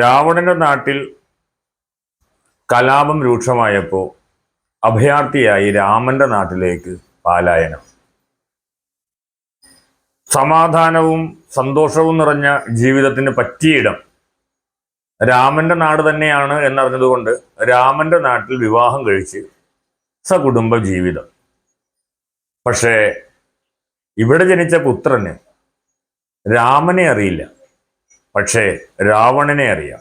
രാവണന്റെ നാട്ടിൽ കലാപം രൂക്ഷമായപ്പോൾ അഭയാർത്ഥിയായി രാമന്റെ നാട്ടിലേക്ക് പാലായനം. സമാധാനവും സന്തോഷവും നിറഞ്ഞ ജീവിതത്തിന് പറ്റിയിടം രാമന്റെ നാട് തന്നെയാണ് എന്നറിഞ്ഞതുകൊണ്ട് രാമന്റെ നാട്ടിൽ വിവാഹം കഴിച്ച് സകുടുംബ ജീവിതം. പക്ഷേ ഇവിടെ ജനിച്ച പുത്രന് രാമനെ അറിയില്ല. പക്ഷേ രാവണനെ അറിയാം.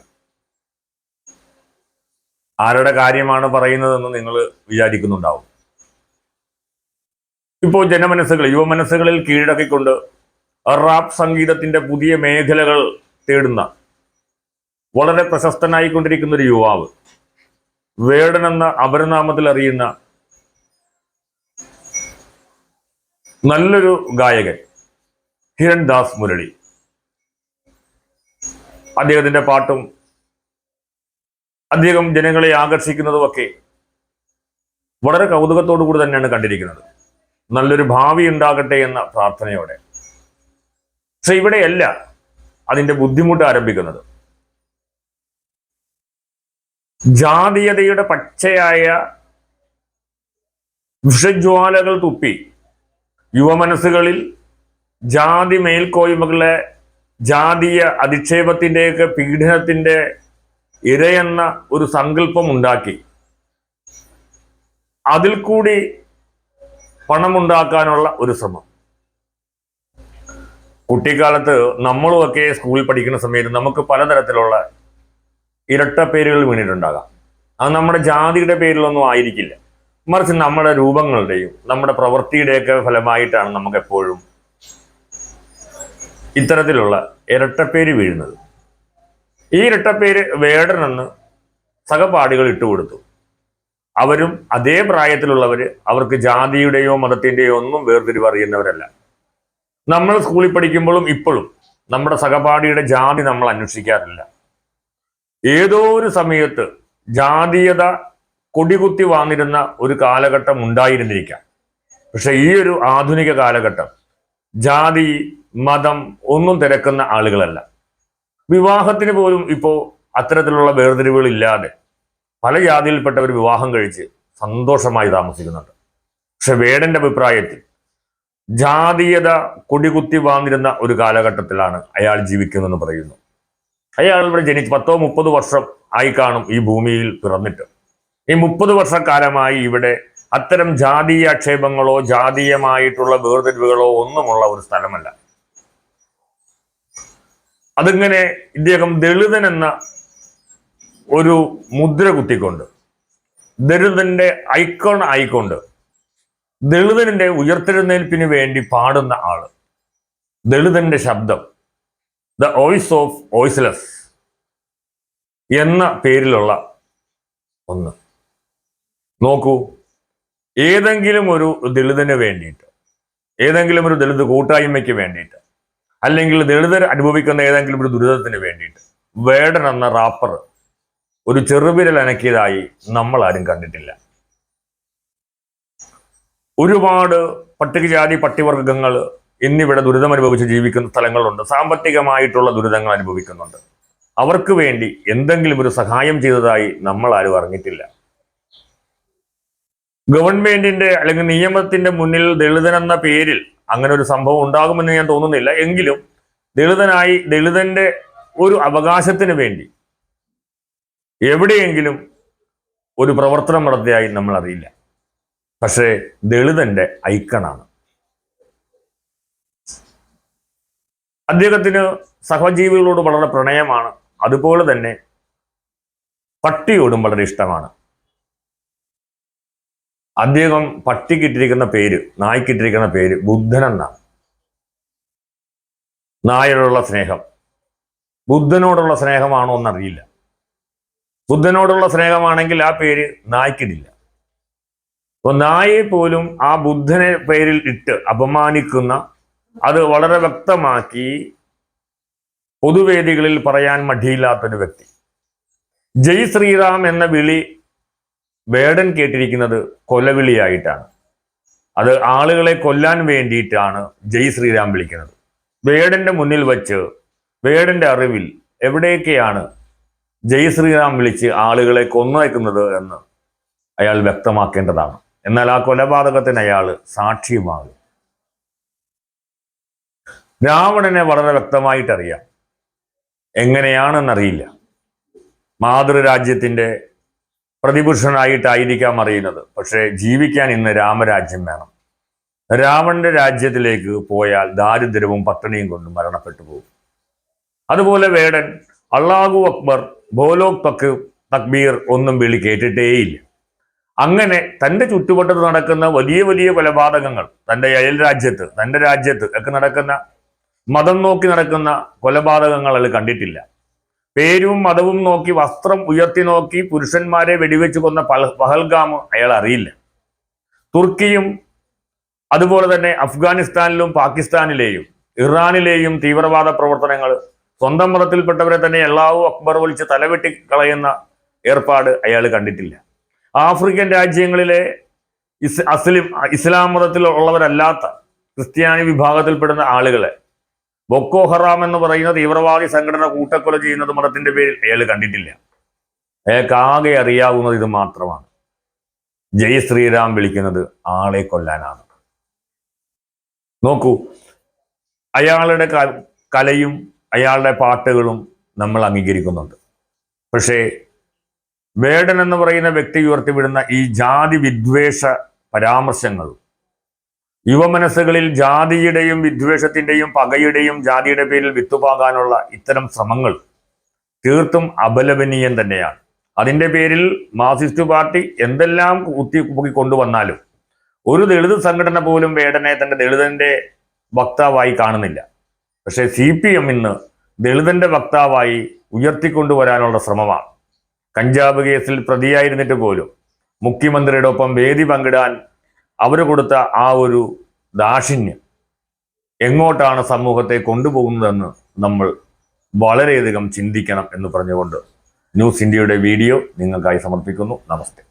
ആരുടെ കാര്യമാണ് പറയുന്നതെന്ന് നിങ്ങൾ വിചാരിക്കുന്നുണ്ടാവും. ഇപ്പോൾ ജനമനസ്സുകൾ യുവമനസ്സുകളിൽ കീഴടക്കിക്കൊണ്ട് റാപ്പ് സംഗീതത്തിന്റെ പുതിയ മേഖലകൾ തേടുന്ന വളരെ പ്രശസ്തനായിക്കൊണ്ടിരിക്കുന്ന ഒരു യുവാവ് വേടൻ എന്ന അപരനാമത്തിൽ അറിയുന്ന നല്ലൊരു ഗായകൻ ഹിരൺ ദാസ് മുരളി. അദ്ദേഹത്തിന്റെ പാട്ടും അദ്ദേഹം ജനങ്ങളെ ആകർഷിക്കുന്നതുമൊക്കെ വളരെ കൗതുകത്തോടു കൂടി തന്നെയാണ് കണ്ടിരിക്കുന്നത്. നല്ലൊരു ഭാവി ഉണ്ടാകട്ടെ എന്ന പ്രാർത്ഥനയോടെ. പക്ഷെ ഇവിടെയല്ല അതിന്റെ ബുദ്ധിമുട്ട് ആരംഭിക്കുന്നത്. ജാതീയതയുടെ പച്ചയായ വിഷജ്വാലകൾ തുപ്പി യുവമനസ്സുകളിൽ ജാതി മേൽക്കോയ്മകളെ ജാതീയ അധിക്ഷേപത്തിന്റെയൊക്കെ പീഡനത്തിന്റെ ഇരയെന്ന ഒരു സങ്കല്പം ഉണ്ടാക്കി അതിൽ കൂടി പണമുണ്ടാക്കാനുള്ള ഒരു ശ്രമം. കുട്ടിക്കാലത്ത് നമ്മളുമൊക്കെ സ്കൂളിൽ പഠിക്കുന്ന സമയത്ത് നമുക്ക് പലതരത്തിലുള്ള ഇരട്ട പേരുകൾ വീണിട്ടുണ്ടാകാം. അത് നമ്മുടെ ജാതിയുടെ പേരിലൊന്നും ആയിരിക്കില്ല. മറിച്ച് നമ്മുടെ രൂപങ്ങളുടെയും നമ്മുടെ പ്രവൃത്തിയുടെയൊക്കെ ഫലമായിട്ടാണ് നമുക്ക് എപ്പോഴും ഇത്തരത്തിലുള്ള ഇരട്ടപ്പേര് വീഴുന്നത്. ഈ ഇരട്ടപ്പേര് വേടനെന്ന് സഹപാഠികൾ ഇട്ടുകൊടുത്തു. അവരും അതേ പ്രായത്തിലുള്ളവർ അവർക്ക് ജാതിയുടെയോ മതത്തിന്റെയോ ഒന്നും വേർതിരിവ് അറിയുന്നവരല്ല നമ്മൾ സ്കൂളിൽ പഠിക്കുമ്പോഴും ഇപ്പോഴും നമ്മുടെ സഹപാഠിയുടെ ജാതി നമ്മൾ അന്വേഷിക്കാറില്ല. ഏതോ ഒരു സമയത്ത് ജാതീയത കൊടികുത്തി വാന്നിരുന്ന ഒരു കാലഘട്ടം ഉണ്ടായിരുന്നിരിക്കാം. പക്ഷെ ഈ ഒരു ആധുനിക കാലഘട്ടം ജാതി മതം ഒന്നും തിരക്കുന്ന ആളുകളല്ല. വിവാഹത്തിന് പോലും ഇപ്പോൾ അത്തരത്തിലുള്ള വേർതിരിവുകളില്ലാതെ പല ജാതിയിൽപ്പെട്ടവർ വിവാഹം കഴിച്ച് സന്തോഷമായി താമസിക്കുന്നുണ്ട്. പക്ഷെ വേടന്റെ അഭിപ്രായത്തിൽ ജാതീയത കൊടികുത്തി വാന്നിരുന്ന ഒരു കാലഘട്ടത്തിലാണ് അയാൾ ജീവിക്കുന്നതെന്ന് പറയുന്നു. അയാൾ ഇവിടെ ജനിച്ച് പത്തോ മുപ്പത് വർഷം ആയി കാണും ഈ ഭൂമിയിൽ പിറന്നിട്ട്. ഈ മുപ്പത് വർഷക്കാലമായി ഇവിടെ അത്തരം ജാതീയ ആക്ഷേപങ്ങളോ ജാതീയമായിട്ടുള്ള വേർതിരിവുകളോ ഒന്നുമുള്ള ഒരു സ്ഥലമല്ല. അതിങ്ങനെ ഇദ്ദേഹം ദളിതൻ എന്ന ഒരു മുദ്ര കുത്തിക്കൊണ്ട് ദളിതന്റെ ഐക്കോൺ ആയിക്കൊണ്ട് ദളിതന്റെ ഉയർത്തെഴുന്നേൽപ്പിന് വേണ്ടി പാടുന്ന ആൾ. ദളിതന്റെ ശബ്ദം ദ വോയിസ് ഓഫ് വോയിസ്ലെസ് എന്ന പേരിലുള്ള ഒന്ന്. നോക്കൂ. ഏതെങ്കിലും ഒരു ദളിതന് വേണ്ടിയിട്ട് ഏതെങ്കിലും ഒരു ദളിത് കൂട്ടായ്മയ്ക്ക് വേണ്ടിയിട്ട് അല്ലെങ്കിൽ ദളിതർ അനുഭവിക്കുന്ന ഏതെങ്കിലും ഒരു ദുരിതത്തിന് വേണ്ടിയിട്ട് വേടൻ എന്ന റാപ്പർ ഒരു ചെറുവിരൽ അനക്കിയതായി നമ്മൾ ആരും കണ്ടിട്ടില്ല. ഒരുപാട് പട്ടികജാതി പട്ടിവർഗങ്ങൾ ഇന്നിവിടെ ദുരിതം അനുഭവിച്ച് ജീവിക്കുന്ന സ്ഥലങ്ങളുണ്ട്. സാമ്പത്തികമായിട്ടുള്ള ദുരിതങ്ങൾ അനുഭവിക്കുന്നുണ്ട്. അവർക്ക് വേണ്ടി എന്തെങ്കിലും ഒരു സഹായം ചെയ്തതായി നമ്മൾ ആരും അറിഞ്ഞിട്ടില്ല. ഗവൺമെന്റിന്റെ അല്ലെങ്കിൽ നിയമത്തിന്റെ മുന്നിൽ ദളിതൻ എന്ന പേരിൽ അങ്ങനെ ഒരു സംഭവം ഉണ്ടാകുമെന്ന് ഞാൻ തോന്നുന്നില്ല. എങ്കിലും ദളിതനായി ദളിതന്റെ ഒരു അവകാശത്തിന് വേണ്ടി എവിടെയെങ്കിലും ഒരു പ്രവർത്തനം നടത്തിയായി നമ്മൾ അറിയില്ല. പക്ഷേ ദളിതന്റെ ഐക്കണാണ്. അദ്ദേഹത്തിന് സഹജീവികളോട് വളരെ പ്രണയമാണ്. അതുപോലെ തന്നെ പട്ടിയോടും വളരെ ഇഷ്ടമാണ്. അദ്ദേഹം പട്ടിക്കിട്ടിരിക്കുന്ന പേര് നായ്ക്കിട്ടിരിക്കുന്ന പേര് ബുദ്ധൻ എന്നാണ്. നായരോടുള്ള സ്നേഹം. ബുദ്ധനോടുള്ള സ്നേഹമാണോ എന്നറിയില്ല. ബുദ്ധനോടുള്ള സ്നേഹമാണെങ്കിൽ ആ പേര് നായ്ക്കിടില്ല. അപ്പൊ നായെ പോലും ആ ബുദ്ധനെ പേരിൽ ഇട്ട് അപമാനിക്കുന്ന അത് വളരെ വ്യക്തമാക്കി പൊതുവേദികളിൽ പറയാൻ മടിയില്ലാത്തൊരു വ്യക്തി. ജയ് ശ്രീറാം എന്ന വിളി വേടൻ കേട്ടിരിക്കുന്നത് കൊലവിളിയായിട്ടാണ്. അത് ആളുകളെ കൊല്ലാൻ വേണ്ടിയിട്ടാണ് ജയ് ശ്രീരാം വിളിക്കുന്നത്. വേടന്റെ മുന്നിൽ വച്ച് വേടന്റെ അറിവിൽ എവിടെയൊക്കെയാണ് ജയ് ശ്രീറാം വിളിച്ച് ആളുകളെ കൊന്നയക്കുന്നത് എന്ന് അയാൾ വ്യക്തമാക്കേണ്ടതാണ്. എന്നാൽ ആ കൊലപാതകത്തിന് അയാൾ സാക്ഷിയുമാകും രാവണനെ വളരെ വ്യക്തമായിട്ടറിയാം. എങ്ങനെയാണെന്നറിയില്ല. മാതൃരാജ്യത്തിന്റെ പ്രതിപുരുഷനായിട്ടായിരിക്കാം അറിയുന്നത്. പക്ഷേ ജീവിക്കാൻ ഇന്ന് രാമരാജ്യം വേണം. രാവണന്റെ രാജ്യത്തിലേക്ക് പോയാൽ ദാരിദ്ര്യവും പട്ടിണിയും കൊണ്ട് മരണപ്പെട്ടു പോകും. അതുപോലെ വേടൻ അള്ളാഹു അക്ബർ ബോലോക് തക്ക് തക്ബീർ ഒന്നും വിളി കേട്ടിട്ടേയില്ല. അങ്ങനെ തന്റെ ചുറ്റുവട്ടത്ത് നടക്കുന്ന വലിയ വലിയ കൊലപാതകങ്ങൾ തന്റെ അയൽ രാജ്യത്ത് തന്റെ രാജ്യത്ത് ഒക്കെ നടക്കുന്ന മതം നോക്കി നടക്കുന്ന കൊലപാതകങ്ങൾ അത് കണ്ടിട്ടില്ല. പേരും മതവും നോക്കി വസ്ത്രം ഉയർത്തി നോക്കി പുരുഷന്മാരെ വെടിവെച്ച് കൊന്ന പഹ- പഹൽഗാം അയാൾ അറിയില്ല. തുർക്കിയും അതുപോലെ തന്നെ അഫ്ഗാനിസ്ഥാനിലും പാകിസ്ഥാനിലെയും ഇറാനിലെയും തീവ്രവാദ പ്രവർത്തനങ്ങൾ സ്വന്തം മതത്തിൽപ്പെട്ടവരെ തന്നെ അള്ളാഹു അക്ബർ വിളിച്ച് തലവെട്ടി കളയുന്ന ഏർപ്പാട് അയാൾ കണ്ടിട്ടില്ല. ആഫ്രിക്കൻ രാജ്യങ്ങളിലെ ഇസ് അസ്ലിം ഇസ്ലാം മതത്തിൽ ഉള്ളവരല്ലാത്ത ക്രിസ്ത്യാനി വിഭാഗത്തിൽപ്പെടുന്ന ആളുകളെ ബൊക്കോ ഹറാം എന്ന് പറയുന്ന തീവ്രവാദി സംഘടന കൂട്ടക്കൊല ചെയ്യുന്നത് മതത്തിന്റെ പേരിൽ അയാൾ കണ്ടിട്ടില്ല. അയാൾക്ക് ആകെ അറിയാവുന്നത് ഇത് മാത്രമാണ്. ജയ് ശ്രീരാം വിളിക്കുന്നത് ആളെ കൊല്ലാനാണ്. നോക്കൂ അയാളുടെ കലയും അയാളുടെ പാട്ടുകളും നമ്മൾ അംഗീകരിക്കുന്നുണ്ട്. പക്ഷേ വേടൻ എന്ന് പറയുന്ന വ്യക്തി ഉയർത്തിവിടുന്ന ഈ ജാതി വിദ്വേഷ പരാമർശങ്ങൾ യുവമനസ്സുകളിൽ ജാതിയുടെയും വിദ്വേഷത്തിന്റെയും പകയുടെയും ജാതിയുടെ പേരിൽ വിത്തുപാകാനുള്ള ഇത്തരം ശ്രമങ്ങൾ തീർത്തും അപലപനീയം തന്നെയാണ്. അതിന്റെ പേരിൽ മാർസിസ്റ്റ് പാർട്ടി എന്തെല്ലാം കുത്തി പൊക്കി കൊണ്ടുവന്നാലും ഒരു ദളിത് സംഘടന പോലും വേടനെ തന്റെ ദളിതന്റെ വക്താവായി കാണുന്നില്ല. പക്ഷേ സി പി എം ഇന്ന് ദളിതന്റെ വക്താവായി ഉയർത്തിക്കൊണ്ടുവരാനുള്ള ശ്രമമാണ്. കഞ്ചാബ് കേസിൽ പ്രതിയായിരുന്നിട്ട് പോലും മുഖ്യമന്ത്രിയുടെ ഒപ്പം വേദി പങ്കിടാൻ അവർ കൊടുത്ത ആ ഒരു ദാക്ഷിണ്യം എങ്ങോട്ടാണ് സമൂഹത്തെ കൊണ്ടുപോകുന്നതെന്ന് നമ്മൾ വളരെയധികം ചിന്തിക്കണം എന്ന് പറഞ്ഞുകൊണ്ട് ന്യൂസ് ഇന്ത്യയുടെ വീഡിയോ നിങ്ങൾക്കായി സമർപ്പിക്കുന്നു. നമസ്തേ.